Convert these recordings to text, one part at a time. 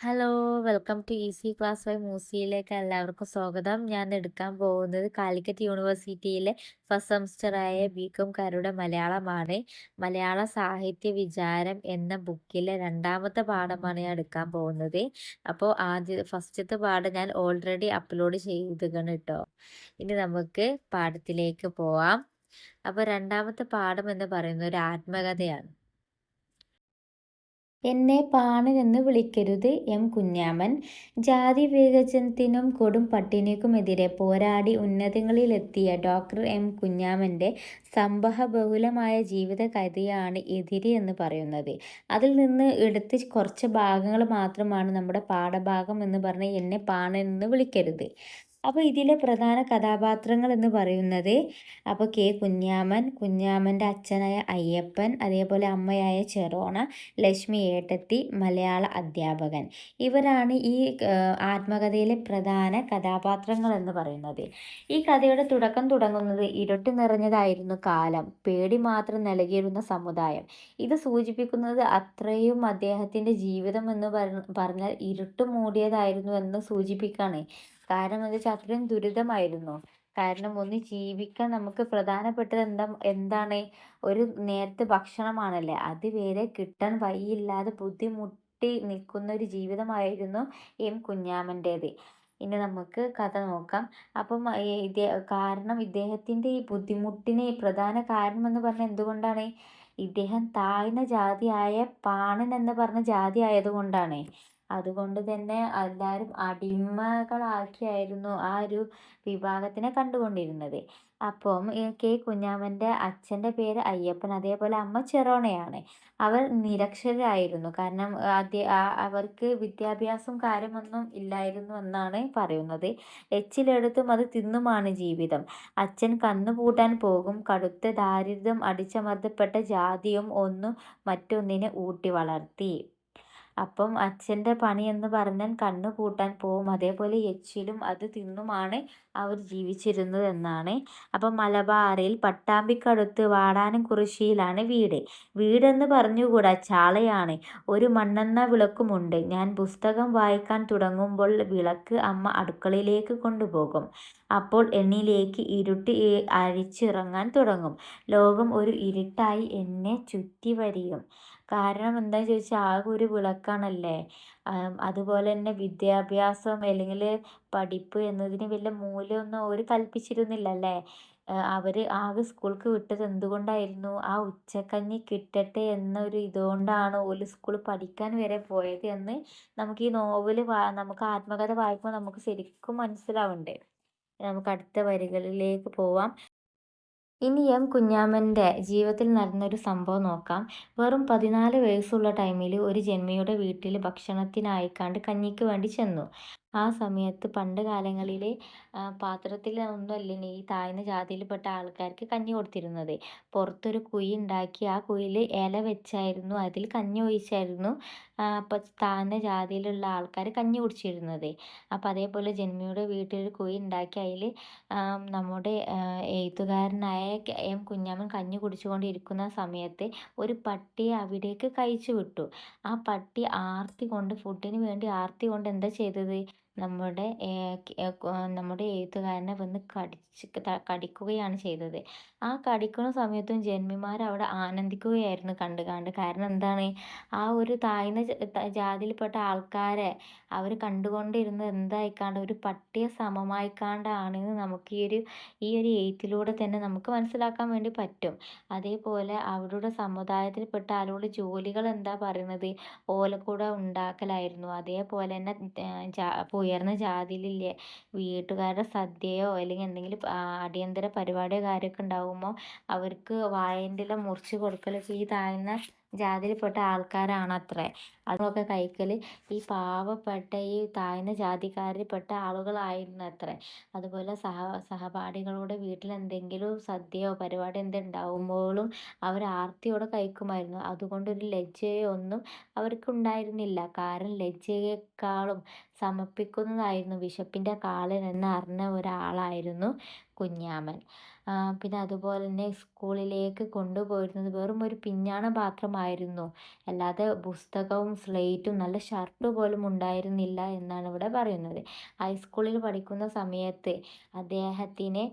Hello welcome to easy class by മൂസിയിലേക്ക് എല്ലാവർക്കും സ്വാഗതം. ഞാൻ എടുക്കാൻ പോകുന്നത് കാലിക്കറ്റ് യൂണിവേഴ്സിറ്റിയിലെ ഫസ്റ്റ് സെമസ്റ്ററായ കാരുടെ മലയാളമാണ്. മലയാള സാഹിത്യ വിചാരം എന്ന ബുക്കിലെ രണ്ടാമത്തെ പാഠമാണ് ഞാൻ എടുക്കാൻ പോകുന്നത്. അപ്പോൾ ആദ്യ ഫസ്റ്റത്തെ പാഠം ഞാൻ ഓൾറെഡി അപ്ലോഡ് ചെയ്തിരിക്കണം കേട്ടോ. ഇനി നമുക്ക് പാഠത്തിലേക്ക് പോവാം. അപ്പോൾ രണ്ടാമത്തെ പാഠം എന്ന് പറയുന്നത് ഒരു ആത്മകഥയാണ്. എന്നെ പാണനെന്ന് വിളിക്കരുത് എം കുഞ്ഞാമൻ. ജാതി വിഭജനത്തിനും കൊടും പട്ടിണിക്കുമെതിരെ പോരാടി ഉന്നതങ്ങളിലെത്തിയ ഡോക്ടർ എം കുഞ്ഞാമന്റെ സംഭവബഹുലമായ ജീവിത കഥയാണ് എതിരി എന്ന് പറയുന്നത്. അതിൽ നിന്ന് എടുത്ത് കുറച്ച് ഭാഗങ്ങൾ മാത്രമാണ് നമ്മുടെ പാഠഭാഗം എന്ന് പറഞ്ഞ് എന്നെ പാണനെന്ന് വിളിക്കരുത്. അപ്പോൾ ഇതിലെ പ്രധാന കഥാപാത്രങ്ങൾ എന്ന് പറയുന്നത് അപ്പോൾ കെ കുഞ്ഞാമൻ കുഞ്ഞാമന്റെ അച്ഛനായ അയ്യപ്പൻ അതേപോലെ അമ്മയായ ചെറോണ ലക്ഷ്മി ഏട്ടത്തി മലയാള അധ്യാപകൻ. ഇവരാണ് ഈ ആത്മകഥയിലെ പ്രധാന കഥാപാത്രങ്ങൾ എന്ന് പറയുന്നത്. ഈ കഥയുടെ തുടക്കം തുടങ്ങുന്നത് ഇരുട്ട് നിറഞ്ഞതായിരുന്നു കാലം. പേടി മാത്രം നൽകിയിരുന്ന സമുദായം. ഇത് സൂചിപ്പിക്കുന്നത് അത്രയും അദ്ദേഹത്തിന്റെ ജീവിതം എന്ന് പറഞ്ഞാൽ ഇരുട്ട് മൂടിയതായിരുന്നു എന്ന് സൂചിപ്പിക്കുകയാണ് കാരണം അത് അത്രയും ദുരിതമായിരുന്നു. കാരണം ഒന്ന് ജീവിക്കാൻ നമുക്ക് പ്രധാനപ്പെട്ടത് എന്താ എന്താണ്? ഒരു നേരത്തെ ഭക്ഷണമാണല്ലേ? അത് വരെ കിട്ടാൻ വഴിയില്ലാതെ ബുദ്ധിമുട്ടി നിൽക്കുന്ന ഒരു ജീവിതമായിരുന്നു എം കുഞ്ഞാമന്റേത്. ഇനി നമുക്ക് കഥ നോക്കാം. അപ്പം ഇതേ കാരണം ഇദ്ദേഹത്തിന്റെ ഈ ബുദ്ധിമുട്ടിന് പ്രധാന കാരണം എന്ന് പറഞ്ഞാൽ എന്തുകൊണ്ടാണ്? ഇദ്ദേഹം താഴ്ന്ന ജാതിയായ പാണൻ എന്ന് പറഞ്ഞ ജാതി ആയതുകൊണ്ടാണ്. അതുകൊണ്ട് തന്നെ എല്ലാവരും അടിമകളാക്കിയായിരുന്നു ആ ഒരു വിഭാഗത്തിനെ കണ്ടുകൊണ്ടിരുന്നത്. അപ്പം കെ കുഞ്ഞാമന്റെ അച്ഛന്റെ പേര് അയ്യപ്പൻ അതേപോലെ അമ്മ ചെറോണയാണ്. അവർ നിരക്ഷരായിരുന്നു. കാരണം അവർക്ക് വിദ്യാഭ്യാസം കാര്യമൊന്നും ഇല്ലായിരുന്നു എന്നാണ് പറയുന്നത്. എച്ചിലെടുത്തും അത് തിന്നുമാണ് ജീവിതം. അച്ഛൻ കന്നുപൂട്ടാൻ പോകും. കടുത്ത ദാരിദ്ര്യം അടിച്ചമർത്തപ്പെട്ട ജാതിയും ഒന്നും മറ്റൊന്നിനെ ഊട്ടി വളർത്തി. അപ്പം അച്ഛന്റെ പണി എന്ന് പറഞ്ഞാൽ കണ്ണ് പൂട്ടാൻ പോവും. അതേപോലെ എച്ചിലും അത് തിന്നുമാണ് അവർ ജീവിച്ചിരുന്നത് എന്നാണ് അപ്പം മലബാറിൽ പട്ടാമ്പിക്കടുത്ത് വാടാനും കുറിശ്ശിയിലാണ് വീട്. വീടെന്ന് പറഞ്ഞുകൂടാ ചാളയാണ്. ഒരു മണ്ണെണ്ണ വിളക്കുമുണ്ട്. ഞാൻ പുസ്തകം വായിക്കാൻ തുടങ്ങുമ്പോൾ വിളക്ക് അമ്മ അടുക്കളയിലേക്ക് കൊണ്ടുപോകും. അപ്പോൾ എന്നിലേക്ക് ഇരുട്ട് അരിച്ചിറങ്ങാൻ തുടങ്ങും. ലോകം ഒരു ഇരുട്ടായി എന്നെ ചുറ്റി വരിയും കാരണം എന്താണെന്ന് ചോദിച്ചാൽ ആകെ ഒരു വിളക്കാണല്ലേ. അതുപോലെ തന്നെ വിദ്യാഭ്യാസം അല്ലെങ്കിൽ പഠിപ്പ് എന്നതിന് വലിയ മൂല്യമൊന്നും അവർ കൽപ്പിച്ചിരുന്നില്ല അല്ലേ അവർ ആകെ സ്കൂൾക്ക് വിട്ടത് എന്തുകൊണ്ടായിരുന്നു? ആ ഉച്ചക്കഞ്ഞി കിട്ടട്ടെ എന്നൊരു ഇതുകൊണ്ടാണ് ഓൽ സ്കൂൾ പഠിക്കാൻ വരെ പോയത് എന്ന് നമുക്ക് ഈ നോവൽ നമുക്ക് ആത്മകഥ വായിക്കുമ്പോൾ നമുക്ക് ശരിക്കും മനസ്സിലാവുന്നുണ്ട് നമുക്ക് അടുത്ത വരികളിലേക്ക് പോവാം. ഇനി എം കുഞ്ഞാമന്റെ ജീവിതത്തിൽ നടന്നൊരു സംഭവം നോക്കാം. വെറും പതിനാല് വയസ്സുള്ള ടൈമിൽ ഒരു ജന്മിയുടെ വീട്ടിൽ ഭക്ഷണത്തിനായിക്കാണ്ട് കഞ്ഞിക്ക് വേണ്ടി ചെന്നു. ആ സമയത്ത് പണ്ട് കാലങ്ങളിൽ പാത്രത്തിൽ ഒന്നുമല്ല ഈ താഴ്ന്ന ജാതിയിൽപ്പെട്ട ആൾക്കാർക്ക് കഞ്ഞി കൊടുത്തിരുന്നത്. പുറത്തൊരു കുഴി ഉണ്ടാക്കി ആ കുഴിയിൽ ഇല വെച്ചായിരുന്നു അതിൽ കഞ്ഞി ഒഴിച്ചായിരുന്നു അപ്പോൾ താഴ്ന്ന ജാതിയിലുള്ള ആൾക്കാർ കഞ്ഞി കുടിച്ചിരുന്നത്. അപ്പോൾ അതേപോലെ ജന്മിയുടെ വീട്ടിൽ കുഴി ഉണ്ടാക്കി അതിൽ നമ്മുടെ എഴുത്തുകാരനായ എം കുഞ്ഞമ്മൻ കഞ്ഞി കുടിച്ചുകൊണ്ടിരിക്കുന്ന സമയത്ത് ഒരു പട്ടിയെ അവിടേക്ക് കഴിച്ചു വിട്ടു ആ പട്ടി ആർത്തി കൊണ്ട് ഫുഡിന് വേണ്ടി ആർത്തി കൊണ്ട് എന്താ ചെയ്തത്? നമ്മുടെ നമ്മുടെ എഴുത്തുകാരനെ വന്ന് കടിച്ച് കടിക്കുകയാണ് ചെയ്തത്. ആ കടിക്കുന്ന സമയത്തും ജന്മിമാർ അവിടെ ആനന്ദിക്കുകയായിരുന്നു കണ്ട് കണ്ട്. കാരണം എന്താണ്? ആ ഒരു താഴ്ന്ന ജാതിയിൽപ്പെട്ട ആൾക്കാരെ അവർ കണ്ടുകൊണ്ടിരുന്നത് എന്തായിക്കാണ്ട് ഒരു പട്ടിയെ സമമായിക്കാണ്ടാണെന്ന് നമുക്ക് ഈ ഒരു ഈ ഒരു എഴുത്തിലൂടെ തന്നെ നമുക്ക് മനസ്സിലാക്കാൻ വേണ്ടി പറ്റും. അതേപോലെ അവരുടെ സമുദായത്തിൽപ്പെട്ട ആളുകളുടെ ജോലികൾ എന്താ പറയുന്നത്? ഓലക്കൂട ഉണ്ടാക്കലായിരുന്നു. അതേപോലെ തന്നെ ഉയർന്ന ജാതിയിലില്ലേ? വീട്ടുകാരുടെ സദ്യയോ അല്ലെങ്കിൽ എന്തെങ്കിലും അടിയന്തര പരിപാടിയോ കാര്യമൊക്കെ ഉണ്ടാകുമ്പോൾ അവർക്ക് വാഴേന്റെ ഇല മുറിച്ച് കൊടുക്കലൊക്കെ ഈ താഴ്ന്ന ജാതിയിൽപ്പെട്ട ആൾക്കാരാണത്രേ. അതൊക്കെ കഴിക്കൽ ഈ പാവപ്പെട്ട ഈ താഴ്ന്ന ജാതിക്കാരിൽപ്പെട്ട ആളുകളായിരുന്നു അത്രേ അതുപോലെ സഹ സഹപാഠികളുടെ വീട്ടിൽ എന്തെങ്കിലും സദ്യയോ പരിപാടി എന്തുണ്ടാകുമ്പോഴും അവർ ആർത്തിയോടെ കഴിക്കുമായിരുന്നു. അതുകൊണ്ട് ഒരു ലജ്ജയോ ഒന്നും അവർക്ക് ഉണ്ടായിരുന്നില്ല കാരണം ലജ്ജയേക്കാളും സമർപ്പിക്കുന്നതായിരുന്നു വിശപ്പിന്റെ കാലൻ എന്ന് അറിഞ്ഞ ഒരാളായിരുന്നു കുഞ്ഞാമൻ. പിന്നെ അതുപോലെ തന്നെ സ്കൂളിലേക്ക് കൊണ്ടുപോയിരുന്നത് വെറും ഒരു പിഞ്ഞാണ പാത്രമായിരുന്നു അല്ലാതെ പുസ്തകവും സ്ലേറ്റും നല്ല ഷർട്ട് പോലും ഉണ്ടായിരുന്നില്ല എന്നാണ് ഇവിടെ പറയുന്നത്. ഹൈസ്കൂളിൽ പഠിക്കുന്ന സമയത്ത് അദ്ദേഹത്തിന്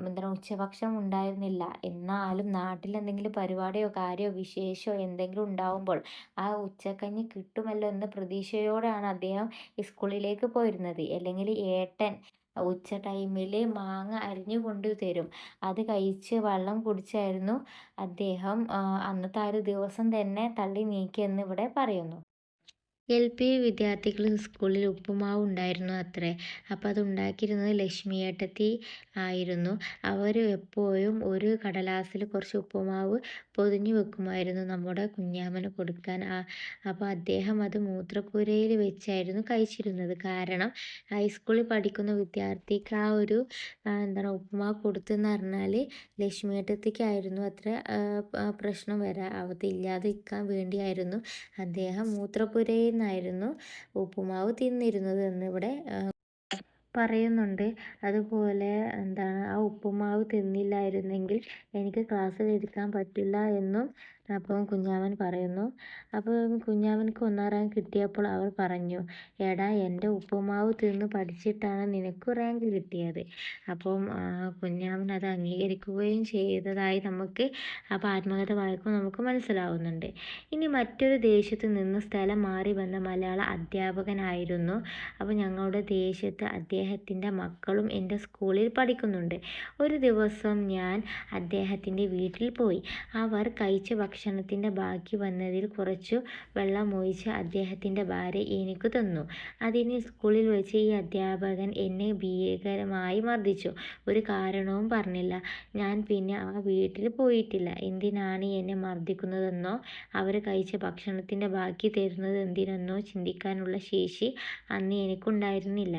എന്താണ് ഉച്ചഭക്ഷണം ഉണ്ടായിരുന്നില്ല. എന്നാലും നാട്ടിൽ എന്തെങ്കിലും പരിപാടിയോ കാര്യമോ വിശേഷമോ എന്തെങ്കിലും ഉണ്ടാവുമ്പോൾ ആ ഉച്ചക്കഞ്ഞി കിട്ടുമല്ലോ എന്ന പ്രതീക്ഷയോടെയാണ് അദ്ദേഹം സ്കൂളിലേക്ക് പോയിരുന്നത്. അല്ലെങ്കിൽ ഏട്ടൻ ഉച്ച ടൈമിൽ മാങ്ങ അരിഞ്ഞു കൊണ്ട് തരും. അത് കഴിച്ച് വെള്ളം കുടിച്ചായിരുന്നു അദ്ദേഹം അന്നത്തെ ആ ഒരു ദിവസം തന്നെ തള്ളി നീക്കിയെന്ന് ഇവിടെ പറയുന്നു. എൽ പി വിദ്യാർത്ഥികൾ സ്കൂളിൽ ഉപ്പുമാവ് ഉണ്ടായിരുന്നു അത്രേ. അപ്പോൾ അത് ഉണ്ടാക്കിയിരുന്നത് ലക്ഷ്മിയേട്ടത്തി ആയിരുന്നു. അവർ എപ്പോഴും ഒരു കടലാസിൽ കുറച്ച് ഉപ്പുമാവ് പൊതിഞ്ഞു വെക്കുമായിരുന്നു നമ്മുടെ കുഞ്ഞാമ്മന് കൊടുക്കാൻ. അപ്പോൾ അദ്ദേഹം അത് മൂത്രപ്പുരയിൽ വെച്ചായിരുന്നു കഴിച്ചിരുന്നത്. കാരണം ഹൈസ്കൂളിൽ പഠിക്കുന്ന വിദ്യാർത്ഥിക്ക് ആ ഒരു എന്താണ് ഉപ്പുമാവ് കൊടുത്തെന്ന് പറഞ്ഞാൽ ലക്ഷ്മിയേട്ടത്തിക്കായിരുന്നു അത്ര പ്രശ്നം വരാ അവതില്ലാതിരിക്കാൻ വേണ്ടിയായിരുന്നു. അദ്ദേഹം മൂത്രപ്പുരയിൽ നിന്നായിരുന്നു ഉപ്പുമാവ് തിന്നിരുന്നത് എന്നിവിടെ പറയുന്നുണ്ട്. അതുപോലെ എന്താണ് ആ ഉപ്പുമാവ് തിന്നില്ലായിരുന്നെങ്കിൽ എനിക്ക് ക്ലാസ്സിൽ ഇരിക്കാൻ പറ്റില്ല എന്നും അപ്പം കുഞ്ഞാവൻ പറയുന്നു. അപ്പോൾ കുഞ്ഞാവൻക്ക് ഒന്നാം റാങ്ക് കിട്ടിയപ്പോൾ അവർ പറഞ്ഞു എടാ എന്റെ ഉപ്പുമാവ് തിന്ന് പഠിച്ചിട്ടാണ് നിനക്ക് റാങ്ക് കിട്ടിയത്. അപ്പം കുഞ്ഞാവൻ അത് അംഗീകരിക്കുകയും ചെയ്തതായി നമുക്ക് ആ ആത്മകഥ വായിക്കുമ്പോൾ നമുക്ക് മനസ്സിലാവുന്നുണ്ട്. ഇനി മറ്റൊരു ദേശത്ത് നിന്ന് സ്ഥലം മാറി വന്ന മലയാള അധ്യാപകനായിരുന്നു. അപ്പോൾ ഞങ്ങളുടെ ദേശത്ത് അദ്ദേഹത്തിന്റെ മക്കളും എന്റെ സ്കൂളിൽ പഠിക്കുന്നുണ്ട്. ഒരു ദിവസം ഞാൻ അദ്ദേഹത്തിന്റെ വീട്ടിൽ പോയി. അവർ കഴിച്ച ഭക്ഷണത്തിന്റെ ബാക്കി വന്നതിൽ കുറച്ചു വെള്ളമൊഴിച്ച് അദ്ദേഹത്തിന്റെ ഭാര്യ എനിക്ക് തന്നു. അതിന് സ്കൂളിൽ വെച്ച് ഈ അധ്യാപകൻ എന്നെ ഭീകരമായി മർദ്ദിച്ചു. ഒരു കാരണവും പറഞ്ഞില്ല. ഞാൻ പിന്നെ ആ വീട്ടിൽ പോയിട്ടില്ല. എന്തിനാണ് എന്നെ മർദ്ദിക്കുന്നതെന്നോ അവർ കഴിച്ച ഭക്ഷണത്തിന്റെ ബാക്കി തരുന്നത് എന്തിനെന്നോ ചിന്തിക്കാനുള്ള ശേഷി അന്ന് എനിക്കുണ്ടായിരുന്നില്ല.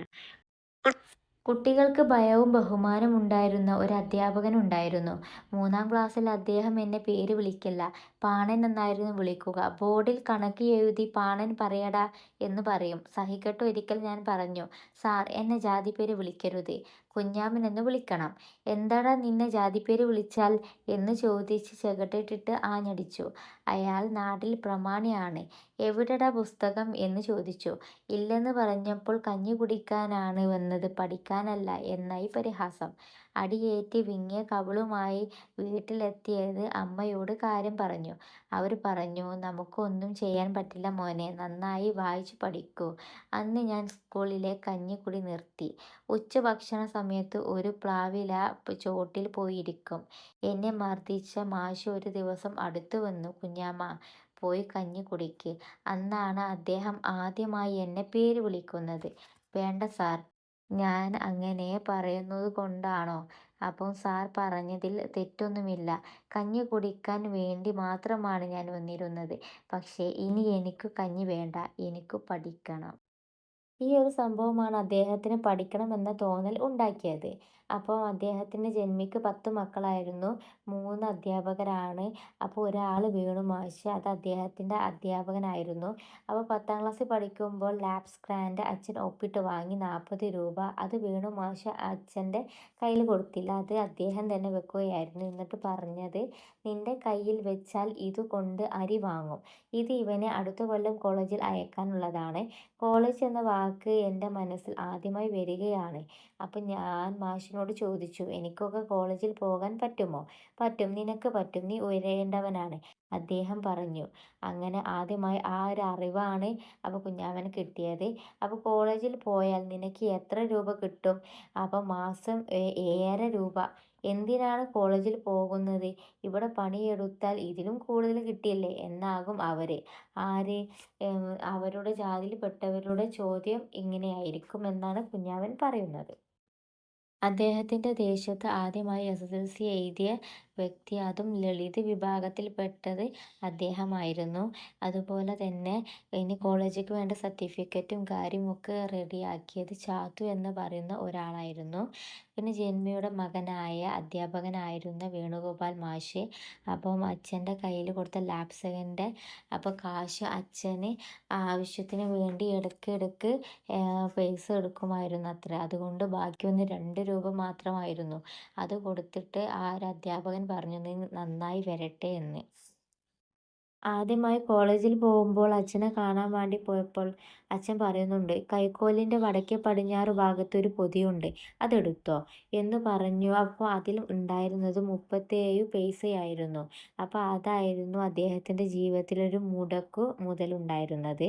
കുട്ടികൾക്ക് ഭയവും ബഹുമാനവും ഉണ്ടായിരുന്ന ഒരു അധ്യാപകൻ ഉണ്ടായിരുന്നു മൂന്നാം ക്ലാസ്സിൽ അദ്ദേഹം എന്നെ പേര് വിളിക്കില്ല, പാണൻ എന്നായിരുന്നു വിളിക്കുക. ബോർഡിൽ കണക്ക് എഴുതി പാണൻ പറയടാ എന്ന് പറയും. സഹികെട്ട് ഒരിക്കൽ ഞാൻ പറഞ്ഞു, സാർ എന്നെ ജാതിപ്പേര് വിളിക്കരുത്, കുഞ്ഞാമ്മൻ എന്ന് വിളിക്കണം. എന്താടാ നിന്നെ ജാതിപ്പേര് വിളിച്ചാൽ എന്ന് ചോദിച്ച് ചെകട്ടിട്ടിട്ട് ആഞ്ഞടിച്ചു. അയാൾ നാട്ടിൽ പ്രമാണിയാണ്. എവിടെടാ പുസ്തകം എന്ന് ചോദിച്ചു. ഇല്ലെന്ന് പറഞ്ഞപ്പോൾ കഞ്ഞി കുടിക്കാനാണ് വന്നത്, പഠിക്കാനല്ല എന്നായി പരിഹാസം. അടിയേറ്റ് വിങ്ങിയ കവിളുമായി വീട്ടിലെത്തിയത് അമ്മയോട് കാര്യം പറഞ്ഞു. അവർ പറഞ്ഞു, "നമുക്കൊന്നും ചെയ്യാൻ പറ്റില്ല മോനെ, നന്നായി വായിച്ചു പഠിക്കൂ. അന്ന് ഞാൻ സ്കൂളിലെ കഞ്ഞിക്കുടി നിർത്തി. ഉച്ചഭക്ഷണ സമയത്ത് ഒരു പ്ലാവില ചോട്ടിൽ പോയിരിക്കും. എന്നെ മർദ്ദിച്ച മാഷ് ഒരു ദിവസം അടുത്തു വന്നു, കുഞ്ഞാമ്മ പോയി കഞ്ഞി കുടിക്ക്. അന്നാണ് അദ്ദേഹം ആദ്യമായി എന്നെ പേര് വിളിക്കുന്നത്. വേണ്ട സാർ, ഞാൻ അങ്ങനെ പറയുന്നത് കൊണ്ടാണോ അപ്പം സാർ പറഞ്ഞതിൽ തെറ്റൊന്നുമില്ല. കഞ്ഞി കുടിക്കാൻ വേണ്ടി മാത്രമാണ് ഞാൻ വന്നിരുന്നത്. പക്ഷേ ഇനി എനിക്ക് കഞ്ഞി വേണ്ട, എനിക്ക് പഠിക്കണം. ഈ ഒരു സംഭവമാണ് അദ്ദേഹത്തിന് പഠിക്കണമെന്ന തോന്നൽ ഉണ്ടാക്കിയത്. അപ്പോൾ അദ്ദേഹത്തിന്റെ ജന്മിക്ക് പത്ത് മക്കളായിരുന്നു. മൂന്ന് അധ്യാപകരാണ്. അപ്പോൾ ഒരാൾ വീണു മാഷ്, അത് അദ്ദേഹത്തിന്റെ അധ്യാപകനായിരുന്നു. അപ്പോൾ പത്താം ക്ലാസ്സിൽ പഠിക്കുമ്പോൾ ലാപ്സ് ഗ്രാൻഡ് അച്ഛൻ ഒപ്പിട്ട് വാങ്ങി നാൽപ്പത് രൂപ. അത് വീണു മാഷ് അച്ഛന്റെ കയ്യിൽ കൊടുത്തില്ല. അത് അദ്ദേഹം തന്നെ വെക്കുകയായിരുന്നു. എന്നിട്ട് പറഞ്ഞത്, നിന്റെ കയ്യിൽ വെച്ചാൽ ഇത് കൊണ്ട് അരി വാങ്ങും. ഇത് ഇവനെ അടുത്ത കൊല്ലം കോളേജിൽ അയക്കാനുള്ളതാണ്. കോളേജ് എന്ന വാക്ക് എന്റെ മനസ്സിൽ ആദ്യമായി വരികയാണ്. അപ്പം ഞാൻ മാഷിനോട് ചോദിച്ചു, എനിക്കൊക്കെ കോളേജിൽ പോകാൻ പറ്റുമോ? പറ്റും, നിനക്ക് പറ്റും, നീ ഉയരേണ്ടവനാണ്. അദ്ദേഹം പറഞ്ഞു. അങ്ങനെ ആദ്യമായി ആ ഒരു അറിവാണ് അപ്പോൾ കുഞ്ഞാമന് കിട്ടിയത്. അപ്പോൾ കോളേജിൽ പോയാൽ നിനക്ക് എത്ര രൂപ കിട്ടും? അപ്പോൾ മാസം ഏഴര രൂപ. എന്തിനാണ് കോളേജിൽ പോകുന്നത്? ഇവിടെ പണിയെടുത്താൽ ഇതിലും കൂടുതൽ കിട്ടില്ലേ എന്നാകും അവർ. ആര്? അവരുടെ ജാതിയിൽപ്പെട്ടവരുടെ ചോദ്യം ഇങ്ങനെയായിരിക്കും എന്നാണ് കുഞ്ഞാവൻ പറയുന്നത്. അദ്ദേഹത്തിന്റെ ദേശത്ത് ആദ്യമായി എസ്എസ്എൽസി എഴുതിയ വ്യക്തി അതും ലളിത് വിഭാഗത്തിൽപ്പെട്ടത് അദ്ദേഹമായിരുന്നു. അതുപോലെ തന്നെ ഇനി കോളേജിലേക്ക് വേണ്ട സർട്ടിഫിക്കറ്റും കാര്യമൊക്കെ റെഡിയാക്കിയത് ചാത്തു എന്ന് പറയുന്ന ഒരാളായിരുന്നു. പിന്നെ ജന്മിയുടെ മകനായ അധ്യാപകനായിരുന്ന വേണുഗോപാൽ മാഷ്. അപ്പം അച്ഛന്റെ കയ്യിൽ കൊടുത്ത ലാപ്സകന്റെ അപ്പോൾ കാശ് അച്ഛന് ആവശ്യത്തിന് വേണ്ടി ഇടയ്ക്കിടയ്ക്ക് പൈസ എടുക്കുമായിരുന്നു അത്ര അതുകൊണ്ട് ബാക്കി വന്ന് രണ്ട് രൂപ മാത്രമായിരുന്നു. അത് കൊടുത്തിട്ട് ആ ഒരു അധ്യാപകൻ പറഞ്ഞു, നീ നന്നായി വരട്ടെ എന്ന്. ആദ്യമായി കോളേജിൽ പോകുമ്പോൾ അച്ഛനെ കാണാൻ വേണ്ടി പോയപ്പോൾ അച്ഛൻ പറയുന്നുണ്ട് കൈക്കോലിന്റെ വടക്കേ പടിഞ്ഞാറ് ഭാഗത്ത് ഒരു പൊതിയുണ്ട് അതെടുത്തോ എന്ന് പറഞ്ഞു അപ്പോൾ അതിൽ ഉണ്ടായിരുന്നത് മുപ്പത്തേഴ് പൈസയായിരുന്നു അപ്പോൾ അതായിരുന്നു അദ്ദേഹത്തിന്റെ ജീവിതത്തിലൊരു മുടക്കു മുതലുണ്ടായിരുന്നത്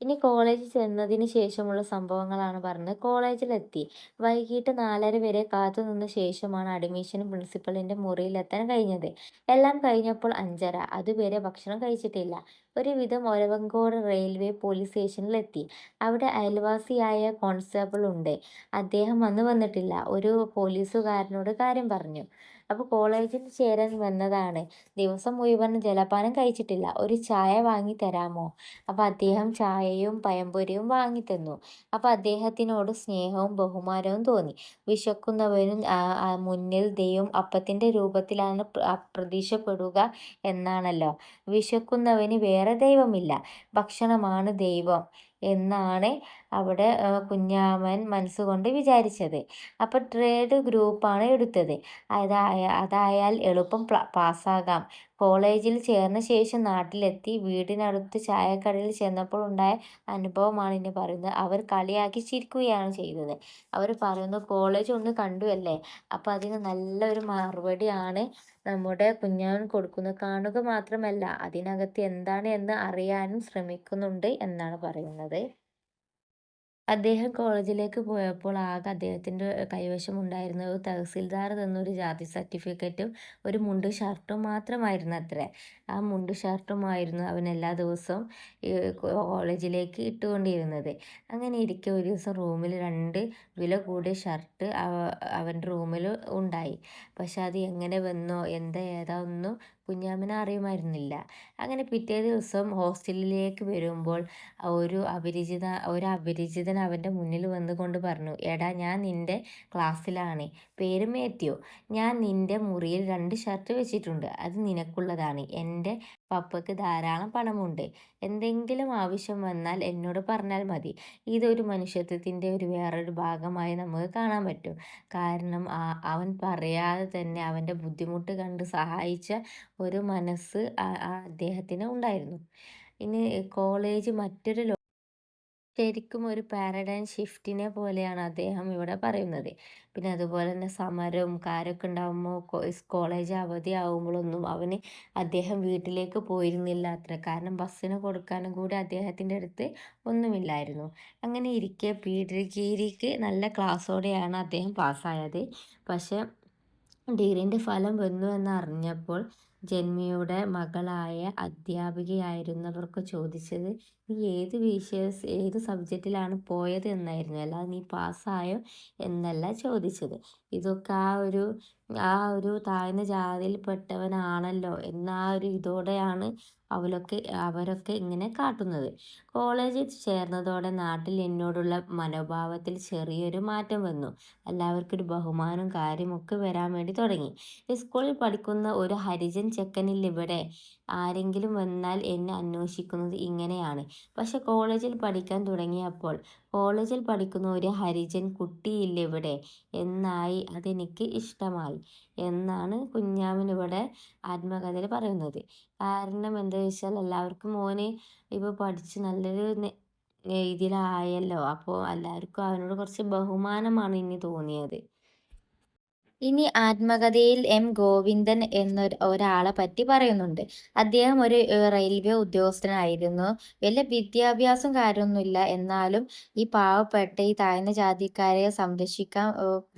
ഇനി കോളേജിൽ ചെന്നതിന് ശേഷമുള്ള സംഭവങ്ങളാണ് പറഞ്ഞത്. കോളേജിലെത്തി. വൈകിട്ട് നാലര വരെ കാത്തു നിന്ന ശേഷമാണ് അഡ്മിഷൻ പ്രിൻസിപ്പലിന്റെ മുറിയിലെത്താൻ കഴിഞ്ഞത്. എല്ലാം കഴിഞ്ഞപ്പോൾ അഞ്ചര. അതുവരെ ഭക്ഷണം കഴിച്ചിട്ടില്ല. ഒരുവിധം ഒരവങ്കോട് റെയിൽവേ പോലീസ് സ്റ്റേഷനിലെത്തി അവിടെ അയൽവാസിയായ കോൺസ്റ്റബിൾ ഉണ്ട്. അദ്ദേഹം വന്നു വന്നിട്ടില്ല. ഒരു പോലീസുകാരനോട് കാര്യം പറഞ്ഞു. അപ്പോൾ കോളേജിൽ ചേരാൻ വന്നതാണ്. ദിവസം മുഴുവൻ ജലപാനം കഴിച്ചിട്ടില്ല. ഒരു ചായ വാങ്ങി തരാമോ? അപ്പോൾ അദ്ദേഹം ചായയും പയമ്പൊരിയും വാങ്ങി തന്നു. അപ്പോൾ അദ്ദേഹത്തിനോട് സ്നേഹവും ബഹുമാനവും തോന്നി. വിശക്കുന്നവനും മുന്നിൽ ദൈവം അപ്പത്തിന്റെ രൂപത്തിലാണ് പ്രതീക്ഷപ്പെടുക എന്നാണല്ലോ. വിശക്കുന്നവന് വേറെ ദൈവമില്ല. ഭക്ഷണമാണ് ദൈവം എന്നാണ് അവിടെ കുഞ്ഞാമൻ മനസ്സുകൊണ്ട് വിചാരിച്ചത്. അപ്പോൾ ട്രേഡ് ഗ്രൂപ്പാണ് എടുത്തത്. അതായ അതായാൽ എളുപ്പം പാസ്സാകാം. കോളേജിൽ ചേർന്ന ശേഷം നാട്ടിലെത്തി വീടിനടുത്ത് ചായക്കടയിൽ ചെന്നപ്പോൾ ഉണ്ടായ അനുഭവമാണ് ഇനി പറയുന്നത്. അവർ കളിയാക്കി ചിരിക്കുകയാണ് ചെയ്തത്. അവർ പറയുന്നു കോളേജ് ഒന്ന് കണ്ടു അല്ലേ? അപ്പോൾ അതിന് നല്ലൊരു മറുപടിയാണ് നമ്മുടെ കുഞ്ഞാവൻ കൊടുക്കുന്നത്. കാണുക മാത്രമല്ല അതിനകത്ത് എന്താണ് എന്ന് അറിയാനും ശ്രമിക്കുന്നുണ്ട് എന്നാണ് പറയുന്നത്. അദ്ദേഹം കോളേജിലേക്ക് പോയപ്പോൾ ആകെ അദ്ദേഹത്തിന്റെ കൈവശം ഉണ്ടായിരുന്നത് തഹസിൽദാർ തന്നൊരു ജാതി സർട്ടിഫിക്കറ്റും ഒരു മുണ്ടും ഷർട്ടും മാത്രമായിരുന്നു അത്രേ ആ മുണ്ടും ഷർട്ടുമായിരുന്നു അവൻ എല്ലാ ദിവസവും കോളേജിലേക്ക് ഇട്ടുകൊണ്ടിരുന്നത്. അങ്ങനെ ഇരിക്കെ ഒരു ദിവസം റൂമിൽ രണ്ട് വില കൂടിയ ഷർട്ട് അവന്റെ റൂമിൽ ഉണ്ടായി. പക്ഷെ അത് എങ്ങനെ വന്നോ എന്താ ഏതാ ഒന്നും കുഞ്ഞാമ്മന് അറിയുമായിരുന്നില്ല. അങ്ങനെ പിറ്റേ ദിവസം ഹോസ്റ്റലിലേക്ക് വരുമ്പോൾ ഒരു അപരിചിത ഒരു അപരിചിതൻ അവന്റെ മുന്നിൽ വന്നുകൊണ്ട് പറഞ്ഞു എടാ ഞാൻ നിന്റെ ക്ലാസ്സിലാണ്. പേര് മാത്യു. ഞാൻ നിന്റെ മുറിയിൽ രണ്ട് ഷർട്ട് വെച്ചിട്ടുണ്ട്. അത് നിനക്കുള്ളതാണ്. എന്റെ പപ്പയ്ക്ക് ധാരാളം പണമുണ്ട്. എന്തെങ്കിലും ആവശ്യം വന്നാൽ എന്നോട് പറഞ്ഞാൽ മതി. ഇതൊരു മനുഷ്യത്വത്തിന്റെ ഒരു വേറൊരു ഭാഗമായി നമുക്ക് കാണാൻ പറ്റും. കാരണം അവൻ പറയാതെ തന്നെ അവന്റെ ബുദ്ധിമുട്ട് കണ്ട് സഹായിച്ച ഒരു മനസ്സ് അദ്ദേഹത്തിന് ഉണ്ടായിരുന്നു. ഇനി കോളേജ് മറ്റൊരു ശരിക്കും ഒരു പാരഡൈം ഷിഫ്റ്റിനെ പോലെയാണ് അദ്ദേഹം ഇവിടെ പറയുന്നത്. പിന്നെ അതുപോലെ തന്നെ സമരവും കാര്യമൊക്കെ ഉണ്ടാകുമ്പോൾ കോളേജ് അവധിയാവുമ്പോഴൊന്നും അവന് അദ്ദേഹം വീട്ടിലേക്ക് പോയിരുന്നില്ല അത്ര. കാരണം ബസ്സിന് കൊടുക്കാനും കൂടി അദ്ദേഹത്തിന്റെ അടുത്ത് ഒന്നുമില്ലായിരുന്നു. അങ്ങനെ ഇരിക്കെ പി ഡിഗ്രിക്ക് നല്ല ക്ലാസ്സോടെയാണ് അദ്ദേഹം പാസ്സായത്. പക്ഷേ ഡിഗ്രീന്റെ ഫലം വന്നു എന്നറിഞ്ഞപ്പോൾ ജന്മിയുടെ മകളായ അധ്യാപികയായിരുന്നവർക്ക് ചോദിച്ചത് നീ ഏത് വിഷയ ഏത് സബ്ജക്റ്റിലാണ് പോയത് എന്നായിരുന്നു? അല്ലാതെ നീ പാസ്സായോ? എന്നല്ല ചോദിച്ചത്. ഇതൊക്കെ ആ ഒരു ആ ഒരു താഴ്ന്ന ജാതിയിൽപ്പെട്ടവനാണല്ലോ എന്ന ആ ഒരു ഇതോടെയാണ് അവരൊക്കെ അവരൊക്കെ ഇങ്ങനെ കാട്ടുന്നത്. കോളേജിൽ ചേർന്നതോടെ നാട്ടിൽ എന്നോടുള്ള മനോഭാവത്തിൽ ചെറിയൊരു മാറ്റം വന്നു. എല്ലാവർക്കും ഒരു ബഹുമാനം കാര്യമൊക്കെ വരാൻ വേണ്ടി തുടങ്ങി. സ്കൂളിൽ പഠിക്കുന്ന ഒരു ഹരിജൻ ചെക്കനിൽ ഇവിടെ ആരെങ്കിലും വന്നാൽ എന്നെ അന്വേഷിക്കുന്നത് ഇങ്ങനെയാണ്. പക്ഷെ കോളേജിൽ പഠിക്കാൻ തുടങ്ങിയപ്പോൾ കോളേജിൽ പഠിക്കുന്ന ഒരു ഹരിജൻ കുട്ടിയില്ലിവിടെ? എന്നായി അതെനിക്ക് ഇഷ്ടമായി എന്നാണ് കുഞ്ഞാമൻ ഇവിടെ ആത്മകഥയിൽ പറയുന്നത്. കാരണം എന്താ വെച്ചാൽ എല്ലാവർക്കും മോന് ഇപ്പോൾ പഠിച്ച് നല്ലൊരു ഇതിലായല്ലോ അപ്പോൾ എല്ലാവർക്കും അവനോട് കുറച്ച് ബഹുമാനമാണ് ഇനി തോന്നിയത്. ഇനി ആത്മകഥയിൽ എം ഗോവിന്ദൻ എന്നൊരു ഒരാളെ പറ്റി പറയുന്നുണ്ട്. അദ്ദേഹം ഒരു റെയിൽവേ ഉദ്യോഗസ്ഥനായിരുന്നു. വലിയ വിദ്യാഭ്യാസം കാര്യമൊന്നുമില്ല. എന്നാലും ഈ പാവപ്പെട്ട ഈ താഴ്ന്ന ജാതിക്കാരെ സംരക്ഷിക്കാൻ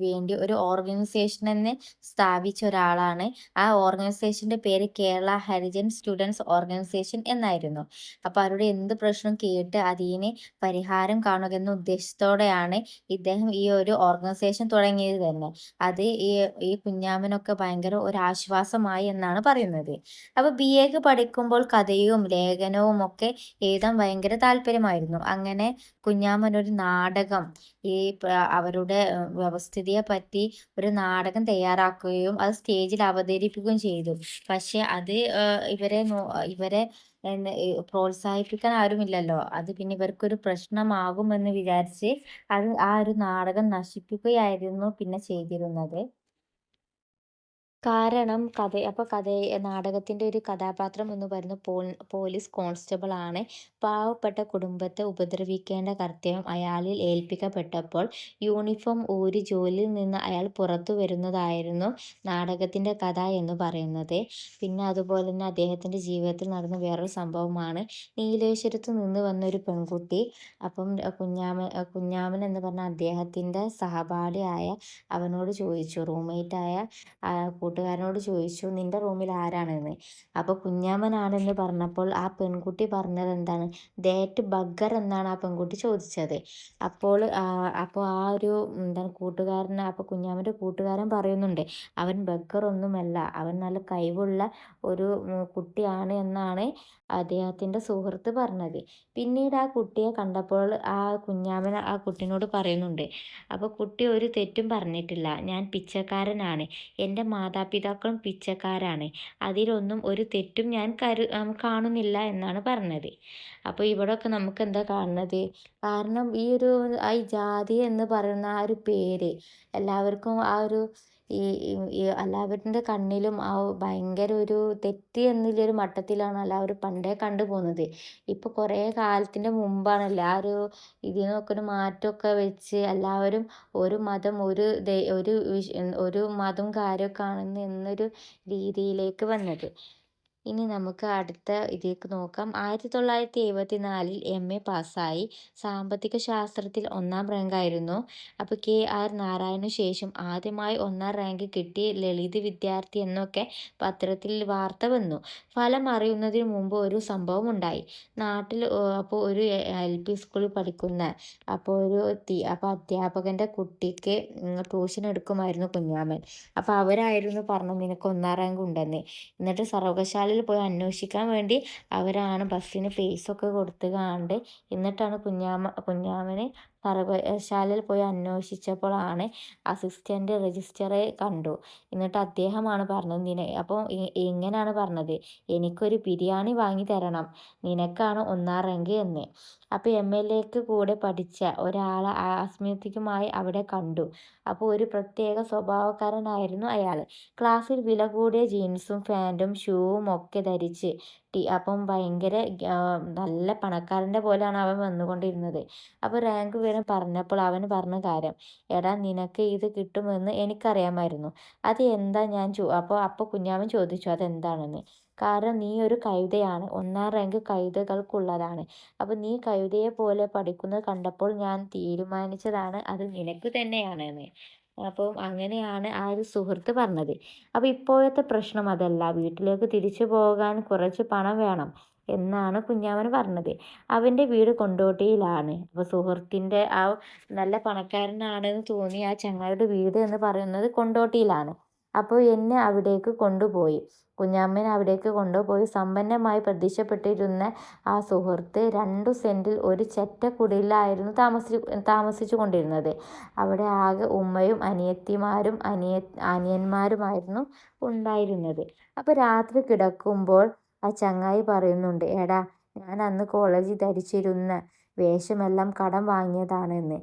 വേണ്ടി ഒരു ഓർഗനൈസേഷൻ തന്നെ സ്ഥാപിച്ച ഒരാളാണ്. ആ ഓർഗനൈസേഷന്റെ പേര് കേരള ഹരിജൻ സ്റ്റുഡൻസ് ഓർഗനൈസേഷൻ എന്നായിരുന്നു. അപ്പൊ അവരുടെ എന്ത് പ്രശ്നം കേട്ട് അതിനെ പരിഹാരം കാണുക എന്ന ഉദ്ദേശത്തോടെയാണ് ഇദ്ദേഹം ഈ ഒരു ഓർഗനൈസേഷൻ തുടങ്ങിയത് തന്നെ. അത് ഈ ഈ ഈ കുഞ്ഞാമനൊക്കെ ഭയങ്കര ഒരു ആശ്വാസമായി എന്നാണ് പറയുന്നത്. അപ്പോൾ ബി എക്ക് പഠിക്കുമ്പോൾ കഥയും ലേഖനവും ഒക്കെ എഴുതാൻ ഭയങ്കര താല്പര്യമായിരുന്നു. അങ്ങനെ കുഞ്ഞാമൻ ഒരു നാടകം ഈ അവരുടെ വ്യവസ്ഥിതിയെ പറ്റി ഒരു നാടകം തയ്യാറാക്കുകയും അത് സ്റ്റേജിൽ അവതരിപ്പിക്കുകയും ചെയ്തു. പക്ഷെ അത് ഇവരെ ഇവരെ പ്രോത്സാഹിപ്പിക്കാൻ ആരുമില്ലല്ലോ. അത് പിന്നെ ഇവർക്കൊരു പ്രശ്നമാകുമെന്ന് വിചാരിച്ച് അത് ആ ഒരു നാടകം നശിപ്പിക്കുകയായിരുന്നു പിന്നെ ചെയ്തിരുന്നത്. കാരണം കഥ അപ്പോൾ കഥ നാടകത്തിന്റെ ഒരു കഥാപാത്രം എന്ന് പറയുന്നത് പോൽ പോലീസ് കോൺസ്റ്റബിൾ ആണ് പാവപ്പെട്ട കുടുംബത്തെ ഉപദ്രവിക്കേണ്ട കർത്തവ്യം അയാളിൽ ഏൽപ്പിക്കപ്പെട്ടപ്പോൾ യൂണിഫോം ഊരി ജോലിയിൽ നിന്ന് അയാൾ പുറത്തു വരുന്നതായിരുന്നു നാടകത്തിന്റെ കഥ എന്ന് പറയുന്നത്. പിന്നെ അതുപോലെ തന്നെ അദ്ദേഹത്തിന്റെ ജീവിതത്തിൽ നടന്ന വേറൊരു സംഭവമാണ്. നീലേശ്വരത്ത് നിന്ന് വന്ന ഒരു പെൺകുട്ടി അപ്പം കുഞ്ഞാമൻ കുഞ്ഞാമൻ എന്ന് പറഞ്ഞ അദ്ദേഹത്തിന്റെ സഹപാഠിയായ അവനോട് ചോദിച്ചു റൂംമേറ്റായ കൂട്ടുകാരനോട് ചോദിച്ചു നിന്റെ റൂമിൽ ആരാണെന്ന്? അപ്പോൾ കുഞ്ഞാമ്മനാണെന്ന് പറഞ്ഞപ്പോൾ ആ പെൺകുട്ടി പറഞ്ഞത് എന്താണ്? ദേറ്റ് ബഗ്ഗർ എന്നാണ് ആ പെൺകുട്ടി ചോദിച്ചത്. അപ്പോൾ അപ്പോൾ ആ ഒരു എന്താണ് കൂട്ടുകാരൻ അപ്പോൾ കുഞ്ഞാമ്മന്റെ കൂട്ടുകാരൻ പറയുന്നുണ്ട് അവൻ ബഗ്ഗർ ഒന്നുമല്ല അവൻ നല്ല കഴിവുള്ള ഒരു കുട്ടിയാണ് എന്നാണ് അദ്ദേഹത്തിന്റെ സുഹൃത്ത് പറഞ്ഞത്. പിന്നീട് ആ കുട്ടിയെ കണ്ടപ്പോൾ ആ കുഞ്ഞാമൻ ആ കുട്ടിനോട് പറയുന്നുണ്ട് അപ്പോൾ കുട്ടി ഒരു തെറ്റും പറഞ്ഞിട്ടില്ല ഞാൻ പിച്ചക്കാരനാണ് എന്റെ മാതാപിതാക്കളും പിച്ചക്കാരാണ്. അതിലൊന്നും ഒരു തെറ്റും ഞാൻ കരു കാണുന്നില്ല എന്നാണ് പറഞ്ഞത്. അപ്പോൾ ഇവിടെയൊക്കെ നമുക്ക് എന്താ കാണുന്നത്? കാരണം ഈ ഒരു ഈ ജാതി എന്ന് പറയുന്ന ആ ഒരു പേര് എല്ലാവർക്കും ആ ഒരു ഈ എല്ലാവരുടെ കണ്ണിലും ആ ഭയങ്കര ഒരു തെറ്റ് എന്നുള്ളൊരു മട്ടത്തിലാണ് എല്ലാവരും പണ്ടേ കണ്ടു പോകുന്നത് ഇപ്പോൾ കുറേ കാലത്തിന്റെ മുമ്പാണല്ലോ ആ ഒരു ഇതിനൊക്കെ ഒരു മാറ്റമൊക്കെ വെച്ച് എല്ലാവരും ഒരു മതം ഒരു ഒരു ഒരു മതം കാര്യമൊക്കെ ആണെന്ന് എന്നൊരു രീതിയിലേക്ക് വന്നത്. ഇനി നമുക്ക് അടുത്ത ഇതിലേക്ക് നോക്കാം. ആയിരത്തി തൊള്ളായിരത്തി എഴുപത്തി നാലിൽ എം എ പാസ്സായി സാമ്പത്തിക ശാസ്ത്രത്തിൽ ഒന്നാം റാങ്കായിരുന്നു അപ്പോൾ കെ ആർ നാരായണ ശേഷം ആദ്യമായി ഒന്നാം റാങ്ക് കിട്ടിയ ലളിത് വിദ്യാർത്ഥി എന്നൊക്കെ പത്രത്തിൽ വാർത്ത വന്നു. ഫലം അറിയുന്നതിന് മുമ്പ് ഒരു സംഭവം ഉണ്ടായി. നാട്ടിൽ അപ്പോൾ ഒരു എൽ പി സ്കൂളിൽ പഠിക്കുന്ന അപ്പോൾ ഒരു അപ്പോൾ അധ്യാപകന്റെ കുട്ടിക്ക് ട്യൂഷൻ എടുക്കുമായിരുന്നു കുഞ്ഞാമൻ. അപ്പോൾ അവരായിരുന്നു പറഞ്ഞു നിനക്ക് ഒന്നാം റാങ്ക് ഉണ്ടെന്ന്. എന്നിട്ട് സർവകലാശാലയിൽ പോയി അന്വേഷിക്കാൻ വേണ്ടി അവരാണ് ബസ്സിന് ഒക്കെ കൊടുത്ത് കാണ്ട്. എന്നിട്ടാണ് കുഞ്ഞാമ്മ കുഞ്ഞാമ്മനെ സർവകലാശാലയിൽ പോയി അന്വേഷിച്ചപ്പോഴാണ് അസിസ്റ്റന്റ് രജിസ്റ്ററെ കണ്ടു. എന്നിട്ട് അദ്ദേഹമാണ് പറഞ്ഞത് നിന അപ്പോൾ ഇങ്ങനെയാണ് പറഞ്ഞത്. എനിക്കൊരു ബിരിയാണി വാങ്ങി തരണം. നിനക്കാണ് ഒന്നാം റാങ്ക് എന്ന്. അപ്പോൾ എം എൽ എക്ക് കൂടെ പഠിച്ച ഒരാളെ ആസ്മയത്തിക്കുമായി അവിടെ കണ്ടു. അപ്പോൾ ഒരു പ്രത്യേക സ്വഭാവക്കാരനായിരുന്നു അയാൾ. ക്ലാസ്സിൽ വില കൂടിയ ജീൻസും പാന്റും ഷൂവും ഒക്കെ ധരിച്ച് ടി അപ്പം ഭയങ്കര നല്ല പണക്കാരന്റെ പോലെയാണ് അവൻ വന്നുകൊണ്ടിരുന്നത്. അപ്പോൾ റാങ്ക് വിവരം പറഞ്ഞപ്പോൾ അവൻ പറഞ്ഞ കാര്യം എടാ നിനക്ക് ഇത് കിട്ടുമെന്ന് എനിക്കറിയാമായിരുന്നു. അത് എന്താ ഞാൻ ചോ അപ്പോൾ അപ്പോൾ കുഞ്ഞാവൻ ചോദിച്ചു അതെന്താണെന്ന്? കാരണം നീ ഒരു കഴുതയാണ് ഒന്നാം റാങ്ക് കഴുതകൾക്കുള്ളതാണ് അപ്പോൾ നീ കഴുതയെ പോലെ പഠിക്കുന്നത് കണ്ടപ്പോൾ ഞാൻ തീരുമാനിച്ചതാണ് അത് നിനക്ക് തന്നെയാണെന്ന്. അപ്പം അങ്ങനെയാണ് ആ ഒരു സുഹൃത്ത് പറഞ്ഞത്. അപ്പോൾ ഇപ്പോഴത്തെ പ്രശ്നം അതല്ല. വീട്ടിലേക്ക് തിരിച്ചു പോകാൻ കുറച്ച് പണം വേണം എന്നാണ് കുഞ്ഞാമൻ പറഞ്ഞത്. അവന്റെ വീട് കൊണ്ടോട്ടിയിലാണ്. അപ്പോൾ സുഹൃത്തിന്റെ ആ നല്ല പണക്കാരനാണെന്ന് തോന്നി ആ ചങ്ങാതിയുടെ വീട് എന്ന് പറയുന്നത് കൊണ്ടോട്ടിയിലാണ്. അപ്പോൾ എന്നെ അവിടേക്ക് കൊണ്ടുപോയി. കുഞ്ഞാമ്മനെ അവിടേക്ക് കൊണ്ടുപോയി. സമ്പന്നമായി പ്രതീക്ഷപ്പെട്ടിരുന്ന ആ സുഹൃത്ത് രണ്ടു സെന്റിൽ ഒരു ചെറ്റക്കുടിലായിരുന്നു താമസി താമസിച്ചു കൊണ്ടിരുന്നത് അവിടെ ആകെ ഉമ്മയും അനിയത്തിമാരും അനിയ അനിയന്മാരുമായിരുന്നു ഉണ്ടായിരുന്നത്. അപ്പോൾ രാത്രി കിടക്കുമ്പോൾ ആ ചങ്ങായി പറയുന്നുണ്ട് എടാ ഞാൻ അന്ന് കോളേജിൽ ധരിച്ചിരുന്ന വേഷമെല്ലാം കടം വാങ്ങിയതാണെന്ന്.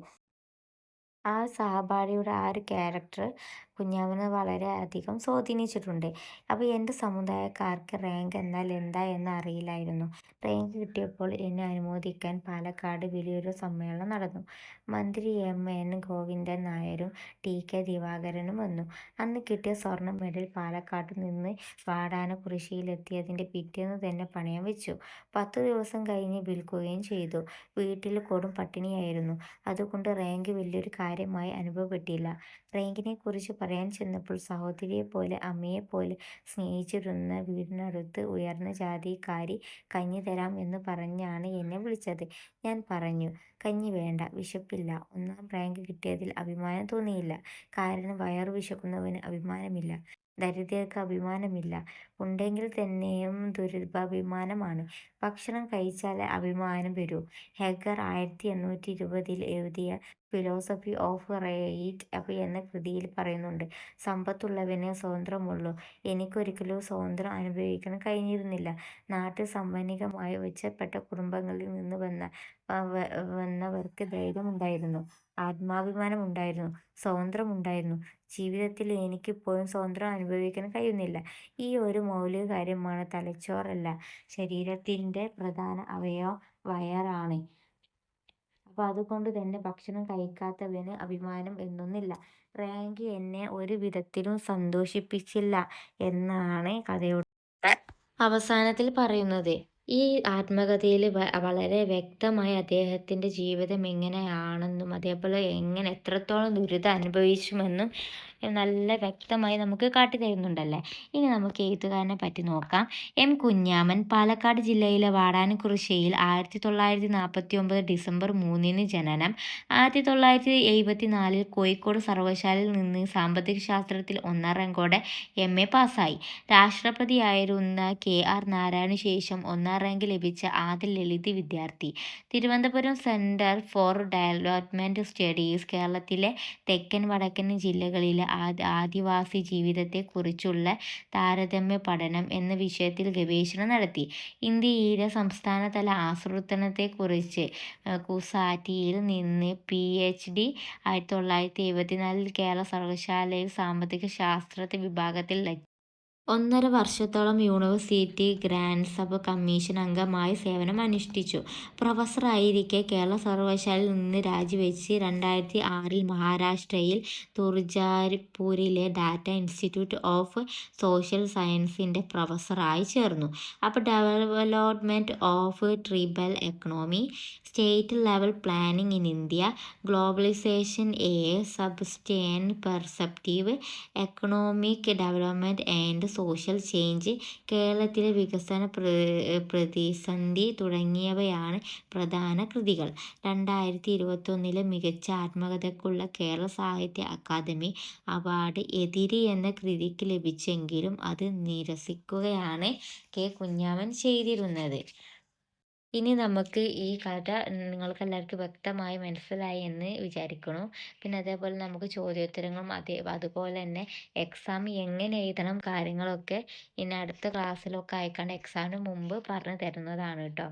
ആ സഹപാഠിയുടെ ആ ഒരു ക്യാരക്ടർ കുഞ്ഞാവിനെ വളരെയധികം സ്വാധീനിച്ചിട്ടുണ്ട്. അപ്പോൾ എന്റെ സമുദായക്കാർക്ക് റാങ്ക് എന്നാൽ എന്താ എന്ന് അറിയില്ലായിരുന്നു. റാങ്ക് കിട്ടിയപ്പോൾ എന്നെ അനുമോദിക്കാൻ പാലക്കാട് വലിയൊരു സമ്മേളനം നടന്നു. മന്ത്രി എം. എൻ. ഗോവിന്ദൻ നായരും ടി. കെ. ദിവാകരനും വന്നു. അന്ന് കിട്ടിയ സ്വർണ മെഡൽ പാലക്കാട്ട് നിന്ന് വാടാന കുറിശിയിലെത്തിയതിന്റെ പിറ്റേന്ന് തന്നെ പണയം വെച്ചു. പത്ത് ദിവസം കഴിഞ്ഞ് വിൽക്കുകയും ചെയ്തു. വീട്ടിൽ കൊടും പട്ടിണിയായിരുന്നു. അതുകൊണ്ട് റാങ്ക് വലിയൊരു കാര്യമായി അനുഭവപ്പെട്ടില്ല. റാങ്കിനെക്കുറിച്ച് പറയാൻ ചെന്നപ്പോൾ അമ്മയെ പോലെ സ്നേഹിച്ചിരുന്ന വീടിനടുത്ത് ഉയർന്ന ജാതിക്കാരി കഞ്ഞി തരാം എന്ന് പറഞ്ഞാണ് എന്നെ വിളിച്ചത്. ഞാൻ പറഞ്ഞു കഞ്ഞി വേണ്ട വിശപ്പില്ല. ഒന്നാം റാങ്ക് കിട്ടിയതിൽ അഭിമാനം തോന്നിയില്ല. കാരണം വയറു വിശക്കുന്നവന് അഭിമാനമില്ല. ദരിദ്രർക്ക് അഭിമാനമില്ല. ഉണ്ടെങ്കിൽ തന്നെയും ദുരഭിമാനമാണ് ഭക്ഷണം കഴിച്ചാലേ അഭിമാനം വരൂ. ഹെഗർ ആയിരത്തി എണ്ണൂറ്റി ഇരുപതിൽ എഴുതിയ ഫിലോസഫി ഓഫ് റൈറ്റ് എന്ന കൃതിയിൽ പറയുന്നുണ്ട് സമ്പത്തുള്ളവനെ സ്വാതന്ത്ര്യമുള്ളൂ എനിക്കൊരിക്കലും സ്വാതന്ത്ര്യം അനുഭവിക്കാൻ കഴിഞ്ഞിരുന്നില്ല. നാട്ടിൽ സമ്പന്നികമായ ഒറ്റപ്പെട്ട കുടുംബങ്ങളിൽ നിന്ന് വന്ന വന്നവർ അവർക്ക് ധൈര്യമുണ്ടായിരുന്നു, ആത്മാഭിമാനമുണ്ടായിരുന്നു, സ്വാതന്ത്ര്യമുണ്ടായിരുന്നു. ജീവിതത്തിൽ എനിക്കിപ്പോഴും സ്വാതന്ത്ര്യം അനുഭവിക്കാൻ കഴിയുന്നില്ല. ഈ ഒരു മൗലിക കാര്യമാണ് തലച്ചോറല്ല, ശരീരത്തിന്റെ പ്രധാന അവയവം വയറാണ്. അപ്പോൾ അതുകൊണ്ട് തന്നെ ഭക്ഷണം കഴിക്കാത്തവന് അഭിമാനം എന്നൊന്നില്ല. റാങ്കി എന്നെ ഒരു വിധത്തിലും സന്തോഷിപ്പിച്ചില്ല എന്നാണ് കഥയുടെ അവസാനത്തിൽ പറയുന്നത്. ഈ ആത്മകഥയിൽ വളരെ വ്യക്തമായി അദ്ദേഹത്തിന്റെ ജീവിതം എങ്ങനെയാണെന്നും അതേപോലെ എങ്ങനെ എത്രത്തോളം ദുരിതം അനുഭവിച്ചുവെന്നും നല്ല വ്യക്തമായി നമുക്ക് കാട്ടിത്തരുന്നുണ്ടല്ലേ. ഇനി നമുക്ക് എഴുത്തുകാരനെ പറ്റി നോക്കാം. എം കുഞ്ഞാമൻ പാലക്കാട് ജില്ലയിലെ വാടാനക്കുറിശ്ശിയിൽ ആയിരത്തി തൊള്ളായിരത്തി നാൽപ്പത്തിയൊമ്പത് ഡിസംബർ മൂന്നിന് ജനനം. ആയിരത്തി തൊള്ളായിരത്തി എഴുപത്തി നാലിൽ കോഴിക്കോട് സർവകലാശാലയിൽ നിന്ന് സാമ്പത്തിക ശാസ്ത്രത്തിൽ ഒന്നാം റാങ്കോടെ എം. എ പാസ്സായി. രാഷ്ട്രപതിയായിരുന്ന കെ. ആർ. നാരായണ ശേഷം ഒന്നാം റാങ്ക് ലഭിച്ച ആദ്യ ലളിത് വിദ്യാർത്ഥി. Thiruvananthapuram centre for development studies കേരളത്തിലെ തെക്കൻ വടക്കൻ ജില്ലകളിലെ ആദിവാസി ജീവിതത്തെക്കുറിച്ചുള്ള താരതമ്യ പഠനം എന്ന വിഷയത്തിൽ ഗവേഷണം നടത്തി. ഇന്ത്യയിലെ സംസ്ഥാനതല ആസൂത്രണത്തെക്കുറിച്ച് കുസാറ്റിയിൽ നിന്ന് പി. എച്ച്. ഡി. ആയിരത്തി തൊള്ളായിരത്തി എഴുപത്തിനാലിൽ കേരള സർവകലാശാലയിൽ സാമ്പത്തിക ശാസ്ത്രത്തെ വിഭാഗത്തിൽ ഒന്നര വർഷത്തോളം യൂണിവേഴ്സിറ്റി ഗ്രാൻഡ് സബ് കമ്മീഷൻ അംഗമായി സേവനം അനുഷ്ഠിച്ചു പ്രൊഫസറായിരിക്കെ കേരള സർവകലാശാലയിൽ നിന്ന് രാജിവെച്ച് രണ്ടായിരത്തി ആറിൽ മഹാരാഷ്ട്രയിൽ തുൾജാപൂരിലെ ഡാറ്റ ഇൻസ്റ്റിറ്റ്യൂട്ട് ഓഫ് സോഷ്യൽ സയൻസിന്റെ പ്രൊഫസറായി ചേർന്നു. അപ്പോൾ development of tribal economy, state level planning in India, globalisation a subaltern perceptive economic development and social change, കേരളത്തിലെ വികസന പ്രതിസന്ധി തുടങ്ങിയവയാണ് പ്രധാന കൃതികൾ. രണ്ടായിരത്തി ഇരുപത്തൊന്നിലെ മികച്ച ആത്മകഥയ്ക്കുള്ള കേരള സാഹിത്യ അക്കാദമി അവാർഡ് എതിരി എന്ന കൃതിക്ക് ലഭിച്ചെങ്കിലും അത് നിരസിക്കുകയാണ് കെ. കുഞ്ഞാമൻ ചെയ്തിരുന്നത്. ഇനി നമുക്ക് ഈ കഥ നിങ്ങൾക്ക് എല്ലാവർക്കും വ്യക്തമായി മനസ്സിലായി എന്ന് വിചാരിക്കുന്നു. പിന്നെ അതേപോലെ നമുക്ക് ചോദ്യോത്തരങ്ങളും അതുപോലെ തന്നെ എക്സാം എങ്ങനെ എഴുതണം കാര്യങ്ങളൊക്കെ ഇനി അടുത്ത ക്ലാസ്സിലൊക്കെ ആയിക്കണ്ട് എക്സാമിന് മുമ്പ് പറഞ്ഞു തരുന്നതാണ് ട്ടോ.